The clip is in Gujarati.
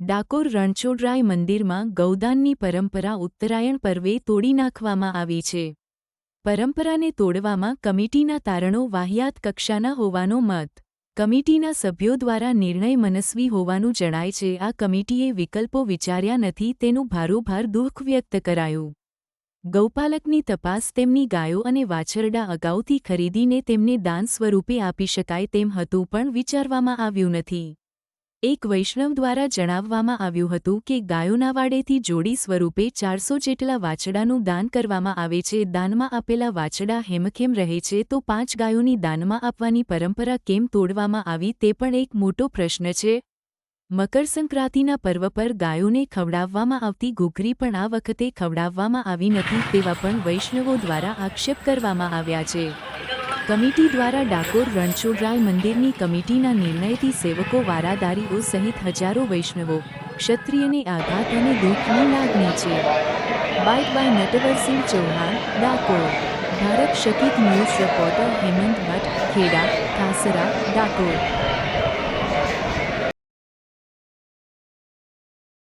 ડાકોર રણછોડરાય મંદિરમાં ગૌદાનની પરંપરા ઉત્તરાયણ પર્વે તોડી નાખવામાં આવી છે. પરંપરાને તોડવામાં કમિટીના તારણો વાહિયાત કક્ષાના હોવાનો મત. કમિટીના સભ્યો દ્વારા નિર્ણય મનસ્વી હોવાનું જણાય છે. આ કમિટીએ વિકલ્પો વિચાર્યા નથી તેનું ભારોભાર દુઃખ વ્યક્ત કરાયું. ગૌપાલકની તપાસ તેમની ગાયો અને વાછરડા અગાઉથી ખરીદીને તેમને દાન સ્વરૂપે આપી શકાય તેમ હતું પણ વિચારવામાં આવ્યું નથી. એક વૈષ્ણવ દ્વારા જણાવવામાં આવ્યું હતું કે ગાયોના વાડેથી જોડી સ્વરૂપે ચારસો જેટલા વાછડાનું દાન કરવામાં આવે છે. દાનમાં આપેલા વાછડા હેમખેમ રહે છે તો પાંચ ગાયોની દાનમાં આપવાની પરંપરા કેમ તોડવામાં આવી તે પણ એક મોટો પ્રશ્ન છે. મકરસંક્રાંતિના પર્વ પર ગાયોને ખવડાવવામાં આવતી ઘૂઘરી પણ આ વખતે ખવડાવવામાં આવી નથી તેવા પણ વૈષ્ણવો દ્વારા આક્ષેપ કરવામાં આવ્યા છે. કમિટી દ્વારા ડાકોર રણછોડરાય મંદિરની કમિટીના નિર્ણયથી સેવકો વારાદારીઓ સહિત હજારો વૈષ્ણવો ક્ષત્રિયને આઘાત અને દુઃખની લાગણી છે. Bite by Natwarsinh Chauhan, Dakor. Bharat Shakti news reporter Hemant Bhatt, Kheda Kasra Dakor.